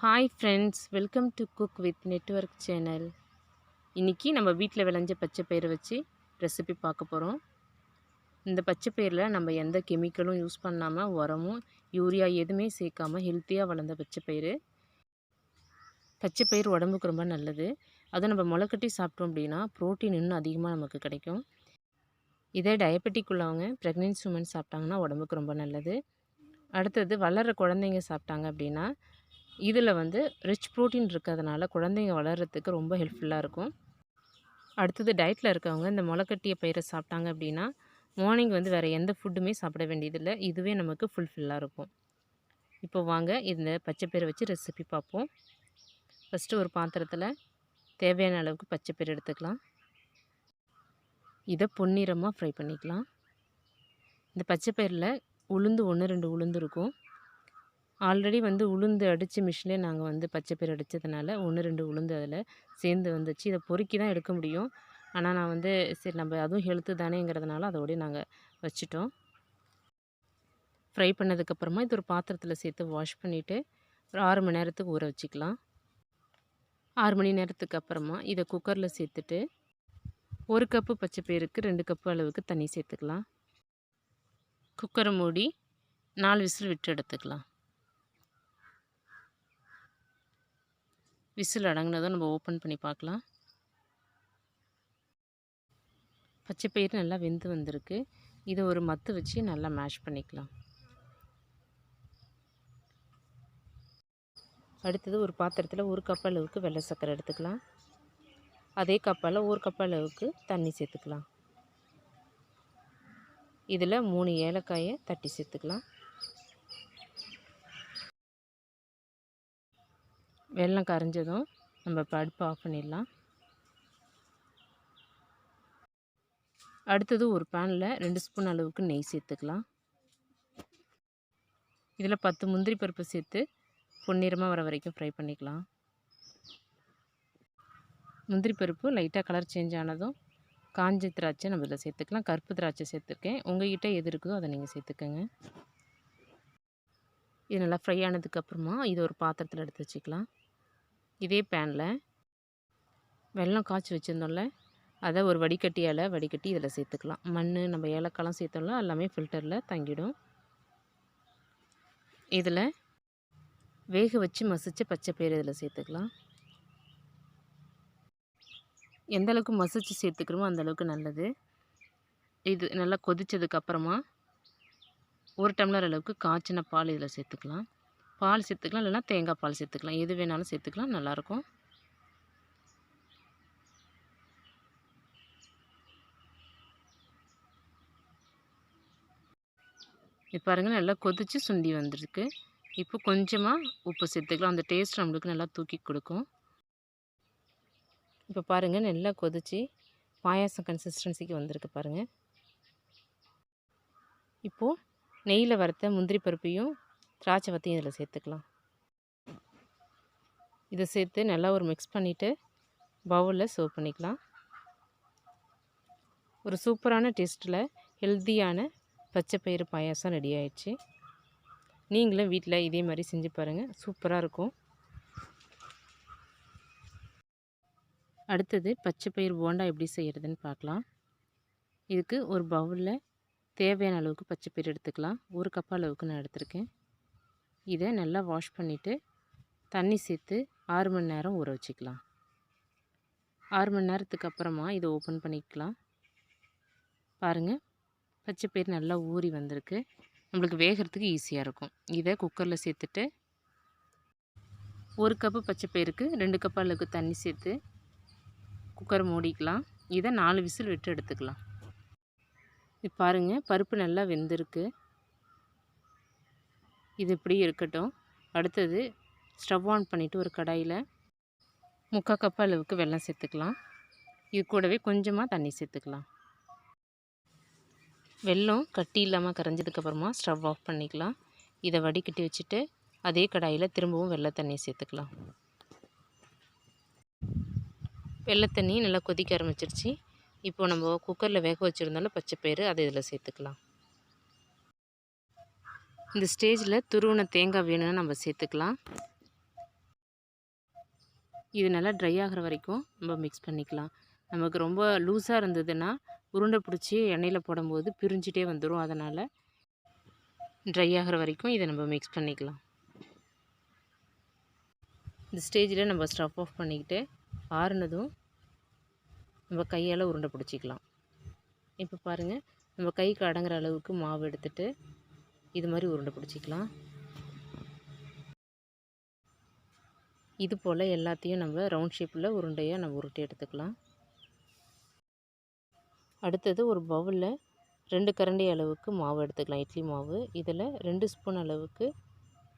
Hi friends welcome to cook with network channel இன்றைக்கி நம்ம வீட்டில் விளைஞ்ச பச்சை பயிரை வச்சு ரெசிபி பார்க்க போகிறோம் இந்த பச்சை பயிரில் நம்ம எந்த கெமிக்கலும் யூஸ் பண்ணாமல் உரமும் யூரியா எதுவுமே சேர்க்காம ஹெல்த்தியாக வளர்ந்த பச்சை பயிர் பச்சை பயிர் உடம்புக்கு ரொம்ப நல்லது. அதை நம்ம முளைக்கட்டி சாப்பிட்டோம் அப்படின்னா ப்ரோட்டீன் இன்னும் அதிகமாக நமக்கு கிடைக்கும். இதே டயபெட்டிக் உள்ளவங்க ப்ரெக்னென்ட் உமன் சாப்பிட்டாங்கன்னா உடம்புக்கு ரொம்ப நல்லது. அடுத்தது வளர்கிற குழந்தைங்க சாப்பிட்டாங்க அப்படின்னா இதில் வந்து ரிச் ப்ரோட்டீன் இருக்கிறதுனால குழந்தைங்க வளர்கிறதுக்கு ரொம்ப ஹெல்ப்ஃபுல்லாக இருக்கும். அடுத்தது டயட்டில் இருக்கவங்க இந்த முளைக்கட்டிய பயிரை சாப்பிட்டாங்க அப்படின்னா மார்னிங் வந்து வேறு எந்த ஃபுட்டுமே சாப்பிட வேண்டியதில்லை. இதுவே நமக்கு ஃபுல்ஃபில்லாக இருக்கும். இப்போ வாங்க இந்த பச்சைப்பயிரை வச்சு ரெசிபி பார்ப்போம். ஃபஸ்ட்டு ஒரு பாத்திரத்தில் தேவையான அளவுக்கு பச்சைப்பயிர் எடுத்துக்கலாம். இதை பொன்னிறமாக ஃப்ரை பண்ணிக்கலாம். இந்த பச்சை பயிரில் உளுந்து ஒன்று ரெண்டு உளுந்து இருக்கும். ஆல்ரெடி வந்து உளுந்து அடித்த மிஷினிலே நாங்கள் வந்து பச்சை பயிர் அடித்ததுனால ஒன்று ரெண்டு உளுந்து அதில் சேர்ந்து வந்துச்சு. இதை பொறுக்கி தான் எடுக்க முடியும். ஆனால் நான் வந்து சரி நம்ம அதுவும் ஹெல்த்து தானேங்கிறதுனால அதோடய நாங்கள் வச்சிட்டோம். ஃப்ரை பண்ணதுக்கப்புறமா இது ஒரு பாத்திரத்தில் சேர்த்து வாஷ் பண்ணிவிட்டு ஒரு ஆறு மணி நேரத்துக்கு ஊற வச்சுக்கலாம். ஆறு மணி நேரத்துக்கு அப்புறமா இதை குக்கரில் சேர்த்துட்டு ஒரு கப்பு பச்சை பயிருக்கு ரெண்டு கப்பு அளவுக்கு தண்ணி சேர்த்துக்கலாம். குக்கரை மூடி நாலு விசில் விட்டு எடுத்துக்கலாம். விசில் அடங்கினதும் நம்ம ஓப்பன் பண்ணி பார்க்கலாம். பச்சை பயிர் நல்லா வெந்து வந்திருக்கு. இதை ஒரு மத்து வச்சு நல்லா மேஷ் பண்ணிக்கலாம். அடுத்தது ஒரு பாத்திரத்தில் ஒரு கப் அளவுக்கு வெள்ளை சர்க்கரை எடுத்துக்கலாம். அதே கப்பால் ஒரு கப் அளவுக்கு தண்ணி சேர்த்துக்கலாம். இதில் மூணு ஏலக்காயை தட்டி சேர்த்துக்கலாம். வெள்ளம் கரைஞ்சதும் நம்ம பருப்பு ஆஃப் பண்ணிடலாம். அடுத்தது ஒரு பேனில் ரெண்டு ஸ்பூன் அளவுக்கு நெய் சேர்த்துக்கலாம். இதில் பத்து முந்திரி பருப்பு சேர்த்து பொன்னிறமாக வர வரைக்கும் ஃப்ரை பண்ணிக்கலாம். முந்திரி பருப்பு லைட்டாக கலர் சேஞ்ச் ஆனதும் காஞ்ச திராட்சை நம்ம இதில் சேர்த்துக்கலாம். கருப்பு திராட்சை சேர்த்துருக்கேன். உங்கள்கிட்ட எது இருக்குதோ அதை நீங்கள் சேர்த்துக்கோங்க. இது நல்லா ஃப்ரை ஆனதுக்கப்புறமா இது ஒரு பாத்திரத்தில் எடுத்து வச்சுக்கலாம். இதே பேனில் வெல்லம் காய்ச்சி வச்சுருந்தோம்ல அதை ஒரு வடிகட்டியால் வடிகட்டி இதில் சேர்த்துக்கலாம். மண் நம்ம ஏலக்காய்லாம் சேர்த்தோம்ல எல்லாமே ஃபில்டரில் தங்கிடும். இதில் வேக வச்சு மசித்த பச்சை பயிறு இதில் சேர்த்துக்கலாம். எந்தளவுக்கு மசித்து சேர்த்துக்கிறோமோ அந்தளவுக்கு நல்லது. இது நல்லா கொதித்ததுக்கப்புறமா ஒரு டம்ளர் அளவுக்கு காய்ச்சின பால் இதில் சேர்த்துக்கலாம். பால் சேர்த்துக்கலாம் இல்லைனா தேங்காய் பால் சேர்த்துக்கலாம். எது வேணாலும் சேர்த்துக்கலாம் நல்லாயிருக்கும். இப்போ பாருங்கள் நல்லா கொதித்து சுண்டி வந்துருக்கு. இப்போ கொஞ்சமாக உப்பு சேர்த்துக்கலாம். அந்த டேஸ்ட் நம்மளுக்கு நல்லா தூக்கி கொடுக்கும். இப்போ பாருங்கள் நல்லா கொதித்து பாயாசம் கன்சிஸ்டன்சிக்கு வந்திருக்கு பாருங்கள் இப்போது நெய்யில் வறுத்த முந்திரி பருப்பையும் திராட்சை பற்றியும் இதில் சேர்த்துக்கலாம். இதை சேர்த்து நல்லா ஒரு மிக்ஸ் பண்ணிவிட்டு பவுலில் சர்வ் பண்ணிக்கலாம். ஒரு சூப்பரான டேஸ்ட்டில் ஹெல்த்தியான பச்சை பயிறு பாயாசம் ரெடி ஆயிடுச்சு. நீங்களும் வீட்டில் இதே மாதிரி செஞ்சு பாருங்கள் சூப்பராக இருக்கும். அடுத்தது பச்சை பயிர் போண்டா எப்படி செய்கிறதுன்னு பார்க்கலாம். இதுக்கு ஒரு பவுலில் தேவையான அளவுக்கு பச்சை பயிர் எடுத்துக்கலாம். ஒரு கப் அளவுக்கு நான் எடுத்திருக்கேன். இதை நல்லா வாஷ் பண்ணிவிட்டு தண்ணி சேர்த்து ஆறு மணி நேரம் ஊற வச்சுக்கலாம். ஆறு மணி நேரத்துக்கு அப்புறமா இதை ஓப்பன் பண்ணிக்கலாம். பாருங்கள் பச்சை பயிர் நல்லா ஊறி வந்திருக்கு. நம்மளுக்கு வேகிறதுக்கு ஈஸியாக இருக்கும். இதை குக்கரில் சேர்த்துட்டு ஒரு கப்பு பச்சை பயிருக்கு ரெண்டு கப் அளவுக்கு தண்ணி சேர்த்து குக்கரை மூடிக்கலாம். இதை நாலு விசில் விட்டு எடுத்துக்கலாம். இது பாருங்கள் பருப்பு நல்லா வெந்திருக்கு. இது இப்படி இருக்கட்டும். அடுத்தது ஸ்டவ் ஆன் பண்ணிவிட்டு ஒரு கடாயில் முக்கால் கப் அளவுக்கு வெல்லம் சேர்த்துக்கலாம். இது கூடவே கொஞ்சமாக தண்ணி சேர்த்துக்கலாம். வெல்லம் கட்டி இல்லாமல் கரைஞ்சதுக்கப்புறமா ஸ்டவ் ஆஃப் பண்ணிக்கலாம். இதை வடிகட்டி வச்சுட்டு அதே கடாயில் திரும்பவும் வெள்ளை தண்ணி சேர்த்துக்கலாம். வெள்ளை தண்ணி நல்லா கொதிக்க ஆரம்பிச்சிருச்சு. இப்போ நம்ம குக்கரில் வேக வச்சுருந்தாலும் பச்சை பயிறு அதை இதில் சேர்த்துக்கலாம். இந்த ஸ்டேஜில் துருவன தேங்காய் வேணும்னு நம்ம சேர்த்துக்கலாம். இது நல்லா ட்ரை ஆகிற வரைக்கும் நம்ம மிக்ஸ் பண்ணிக்கலாம். நமக்கு ரொம்ப லூஸாக இருந்ததுன்னா உருண்டை பிடிச்சி எண்ணெயில் போடும்போது பிரிஞ்சிட்டே வந்துடும் அதனால் ட்ரை ஆகிற வரைக்கும் இதை நம்ம மிக்ஸ் பண்ணிக்கலாம். இந்த ஸ்டேஜில் நம்ம ஸ்டவ் ஆஃப் பண்ணிக்கிட்டு ஆறுனதும் நம்ம கையால் உருண்டை பிடிச்சிக்கலாம். இப்போ பாருங்கள் நம்ம கைக்கு அடங்குற அளவுக்கு மாவு எடுத்துகிட்டு இது மாதிரி உருண்டை பிடிச்சிக்கலாம். இது போல் எல்லாத்தையும் நம்ம ரவுண்ட் ஷேப்பில் உருண்டையாக நம்ம உருட்டி எடுத்துக்கலாம். அடுத்தது ஒரு பவுலில் ரெண்டு கரண்டி அளவுக்கு மாவு எடுத்துக்கலாம். இட்லி மாவு. இதில் ரெண்டு ஸ்பூன் அளவுக்கு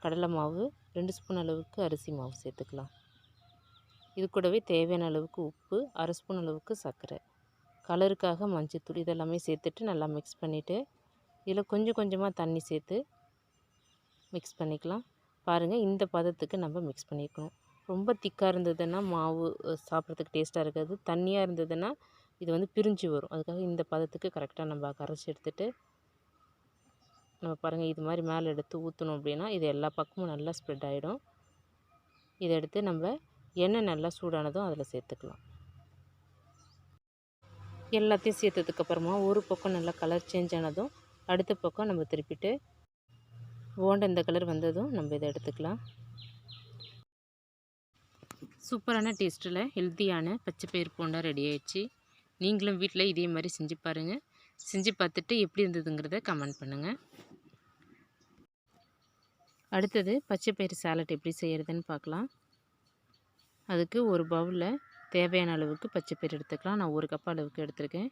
கடலை மாவு ரெண்டு ஸ்பூன் அளவுக்கு அரிசி மாவு சேர்த்துக்கலாம். இது கூடவே தேவையான அளவுக்கு உப்பு அரை ஸ்பூன் அளவுக்கு சர்க்கரை. கலருக்காக மஞ்சத்தூள் இதெல்லாமே சேர்த்துட்டு நல்லா மிக்ஸ் பண்ணிவிட்டு இதில் கொஞ்சம் கொஞ்சமாக தண்ணி சேர்த்து மிக்ஸ் பண்ணிக்கலாம். பாருங்கள் இந்த பதத்துக்கு நம்ம மிக்ஸ் பண்ணிக்கணும் ரொம்ப திக்காக இருந்ததுன்னா மாவு சாப்பிட்றதுக்கு டேஸ்ட்டாக இருக்காது. தண்ணியாக இருந்ததுன்னா இது வந்து பிரிஞ்சு வரும். அதுக்காக இந்த பதத்துக்கு கரெக்டாக நம்ம கரைச்சி எடுத்துகிட்டு நம்ம பாருங்கள் இது மாதிரி மேலே எடுத்து ஊற்றணும் அப்படின்னா இது எல்லா பக்கமும் நல்லா ஸ்ப்ரெட் ஆகிடும் இதை எடுத்து நம்ம எண்ணெய் நல்லா சூடானதும் அதில் சேர்த்துக்கலாம். எல்லாத்தையும் சேர்த்ததுக்கப்புறமா ஒரு பக்கம் நல்லா கலர் சேஞ்ச் ஆனதும் அடுத்த பக்கம் நம்ம திருப்பிட்டு ஓண்ட இந்த கலர் வந்ததும் நம்ம இதை எடுத்துக்கலாம். சூப்பரான டேஸ்ட்டில் ஹெல்த்தியான பச்சை பயிர் போண்டா ரெடி ஆயிடுச்சு. நீங்களும் வீட்டில் இதே மாதிரி செஞ்சு பாருங்கள் செஞ்சு பார்த்துட்டு எப்படி இருந்ததுங்கிறத கமெண்ட் பண்ணுங்கள் அடுத்தது பச்சை பயிர் சாலட் எப்படி செய்கிறதுன்னு பார்க்கலாம். அதுக்கு ஒரு பவுலில் தேவையான அளவுக்கு பச்சை பயிர் எடுத்துக்கலாம். நான் ஒரு கப் அளவுக்கு எடுத்திருக்கேன்.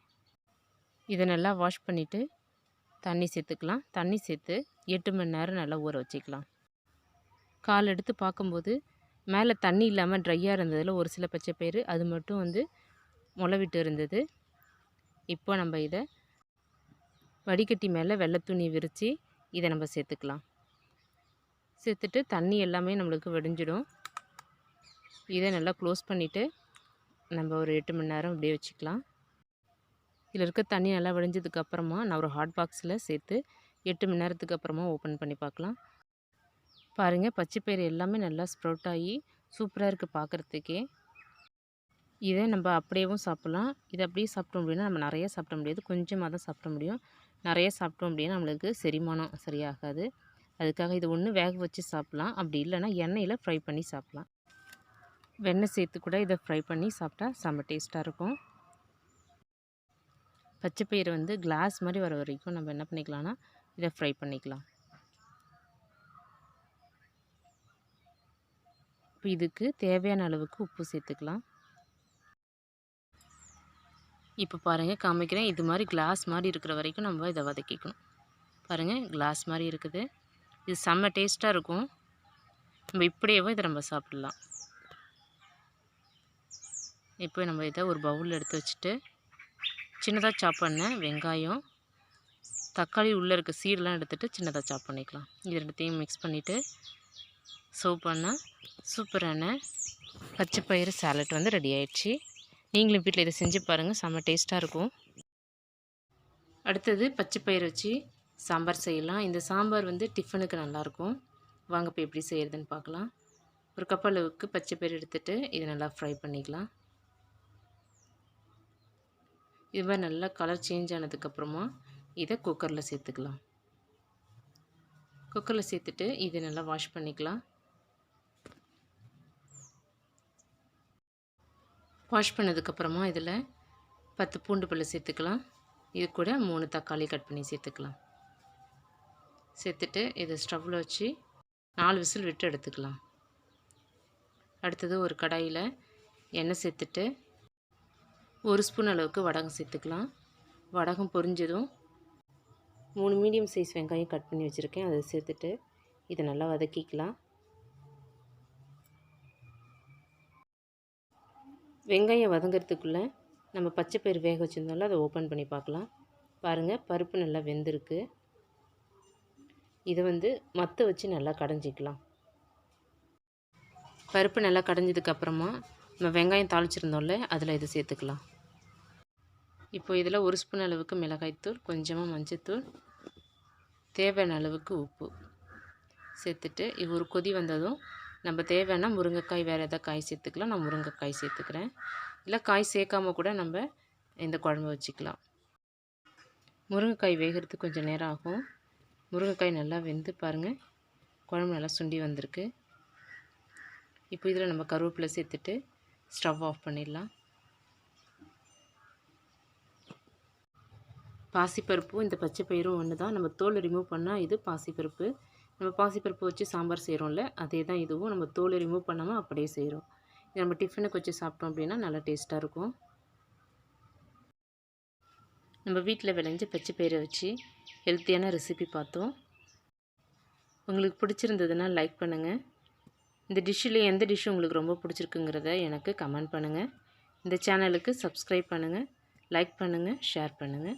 இதை நல்லா வாஷ் பண்ணிவிட்டு தண்ணி சேர்த்துக்கலாம். தண்ணி சேர்த்து எட்டு மணி நேரம் நல்லா ஊற வச்சுக்கலாம். கால் எடுத்து பார்க்கும்போது மேலே தண்ணி இல்லாமல் ட்ரையாக இருந்ததில் ஒரு சில பச்சை பயிறு அது மட்டும் வந்து முளைவிட்டு இருந்தது. இப்போ நம்ம இதை வடிகட்டி மேலே வெள்ளை துணி விரித்து இதை நம்ம சேர்த்துக்கலாம். சேர்த்துட்டு தண்ணி எல்லாமே நம்மளுக்கு வெடிஞ்சிடும். இதை நல்லா க்ளோஸ் பண்ணிவிட்டு நம்ம ஒரு எட்டு மணி நேரம் அப்படியே வச்சுக்கலாம். இதில் இருக்க தண்ணி நல்லா வடிஞ்சதுக்கப்புறமா நான் ஒரு ஹாட் பாக்ஸில் சேர்த்து எட்டு மணி நேரத்துக்கு அப்புறமா ஓப்பன் பண்ணி பார்க்கலாம். பாருங்கள் பச்சைப்பயிறு எல்லாமே நல்லா ஸ்ப்ரவுட் ஆகி சூப்பராக இருக்குது பார்க்குறதுக்கே. இதை நம்ம அப்படியேவும் சாப்பிட்லாம். இதை அப்படியே சாப்பிட்டோம் அப்படின்னா நம்ம நிறைய சாப்பிட முடியாது. கொஞ்சமாக தான் சாப்பிட முடியும். நிறைய சாப்பிட்டோம் அப்படின்னா நம்மளுக்கு செரிமானம் சரியாகாது. அதுக்காக இது ஒன்று வேக வச்சு சாப்பிட்லாம். அப்படி இல்லைன்னா எண்ணெயில் ஃப்ரை பண்ணி சாப்பிட்லாம். வெண்ணெய் சேர்த்து கூட இதை ஃப்ரை பண்ணி சாப்பிட்டா செம்ம டேஸ்ட்டாக இருக்கும். பச்சைப்பயிறு வந்து கிளாஸ் மாதிரி வர வரைக்கும் நம்ம என்ன பண்ணிக்கலாம்னா இதை ஃப்ரை பண்ணிக்கலாம். இப்போ இதுக்கு தேவையான அளவுக்கு உப்பு சேர்த்துக்கலாம். இப்போ பாருங்கள் காமிக்கிறேன். இது மாதிரி கிளாஸ் மாதிரி இருக்கிற வரைக்கும் நம்ம இதை வதக்கிக்கணும். பாருங்கள் கிளாஸ் மாதிரி இருக்குது. இது செம்ம டேஸ்ட்டாக இருக்கும். நம்ம இப்படியேவும் இதை நம்ம சாப்பிட்லாம். இப்போ நம்ம இதை ஒரு பவுலில் எடுத்து வச்சுட்டு சின்னதாக சாப் பண்ண வெங்காயம் தக்காளி உள்ளே இருக்க சீடெலாம் எடுத்துகிட்டு சின்னதாக சாப் பண்ணிக்கலாம். இது ரெண்டுத்தையும் மிக்ஸ் பண்ணிவிட்டு சர்வ் பண்ணால் சூப்பரான பச்சைப்பயிறு சாலட் வந்து ரெடி ஆயிடுச்சு. நீங்களும் வீட்டில் இதை செஞ்சு பாருங்கள் செம்ம டேஸ்ட்டாக இருக்கும். அடுத்தது பச்சைப்பயிறு வச்சு சாம்பார் செய்யலாம். இந்த சாம்பார் வந்து டிஃபனுக்கு நல்லாயிருக்கும் வாங்க இப்போ எப்படி செய்கிறதுன்னு பார்க்கலாம். ஒரு கப் அளவுக்கு பச்சைப்பயிறு எடுத்துகிட்டு இதை நல்லா ஃப்ரை பண்ணிக்கலாம். இது மாதிரி நல்லா கலர் சேஞ்ச் ஆனதுக்கப்புறமா இதை குக்கரில் சேர்த்துக்கலாம். குக்கரில் சேர்த்துட்டு இதை நல்லா வாஷ் பண்ணிக்கலாம். வாஷ் பண்ணதுக்கப்புறமா இதில் பத்து பூண்டு பல்லு சேர்த்துக்கலாம். இது கூட மூணு தக்காளி கட் பண்ணி சேர்த்துக்கலாம். சேர்த்துட்டு இதை ஸ்டவ்வில் வச்சு நாலு விசில் விட்டு எடுத்துக்கலாம். அடுத்தது ஒரு கடாயில் எண்ணெய் சேர்த்துட்டு ஒரு ஸ்பூன் அளவுக்கு வடகம் சேர்த்துக்கலாம். வடகம் பொரிஞ்சதும் மூணு மீடியம் சைஸ் வெங்காயம் கட் பண்ணி வச்சுருக்கேன். அதை சேர்த்துட்டு இதை நல்லா வதக்கிக்கலாம். வெங்காயம் வதங்கிறதுக்குள்ளே நம்ம பச்சை பயிறு வேக வச்சுருந்தோம்ல அதை ஓப்பன் பண்ணி பார்க்கலாம். பாருங்கள் பருப்பு நல்லா வெந்திருக்கு. இதை வந்து மற்ற வச்சு நல்லா கடைஞ்சிக்கலாம். பருப்பு நல்லா கடைஞ்சதுக்கப்புறமா நம்ம வெங்காயம் தாளிச்சிருந்தோம்ல அதில் இதை சேர்த்துக்கலாம். இப்போ இதில் ஒரு ஸ்பூன் அளவுக்கு மிளகாய்த்தூள் கொஞ்சமாக மஞ்சத்தூள் தேவையான அளவுக்கு உப்பு சேர்த்துட்டு இது ஒரு கொதி வந்ததும் நம்ம தேவைன்னா முருங்கைக்காய் வேறு எதாவது காய் சேர்த்துக்கலாம். நான் முருங்கைக்காய் சேர்த்துக்கிறேன். இல்லை காய் சேர்க்காம கூட நம்ம இந்த குழம்பு வச்சுக்கலாம். முருங்கைக்காய் வேகிறதுக்கு கொஞ்சம் நேரம் ஆகும். முருங்கைக்காய் நல்லா வெந்து பாருங்கள் குழம்பு நல்லா சுண்டி வந்திருக்கு. இப்போ இதில் நம்ம கருவேப்பிலை சேர்த்துட்டு ஸ்டவ் ஆஃப் பண்ணிடலாம். பாசிப்பருப்பும் இந்த பச்சை பயிரும் ஒன்று தான். நம்ம தோல் ரிமூவ் பண்ணால் இது பாசிப்பருப்பு. நம்ம பாசிப்பருப்பு வச்சு சாம்பார் செய்கிறோம்ல அதே தான் இதுவும் நம்ம தோல் ரிமூவ் பண்ணாமல் அப்படியே செய்கிறோம் இது நம்ம டிஃபனுக்கு வச்சு சாப்பிட்டோம் அப்படின்னா நல்லா டேஸ்ட்டாக இருக்கும். நம்ம வீட்டில் விளைஞ்ச பச்சை பயிரை வச்சு ஹெல்த்தியான ரெசிபி பார்த்தோம். உங்களுக்கு பிடிச்சிருந்ததுன்னா லைக் பண்ணுங்கள் இந்த டிஷ்ஷில் எந்த டிஷ் உங்களுக்கு ரொம்ப பிடிச்சிருக்குங்கிறத எனக்கு கமெண்ட் பண்ணுங்கள் இந்த சேனலுக்கு சப்ஸ்கிரைப் பண்ணுங்கள் லைக் பண்ணுங்கள் ஷேர் பண்ணுங்கள்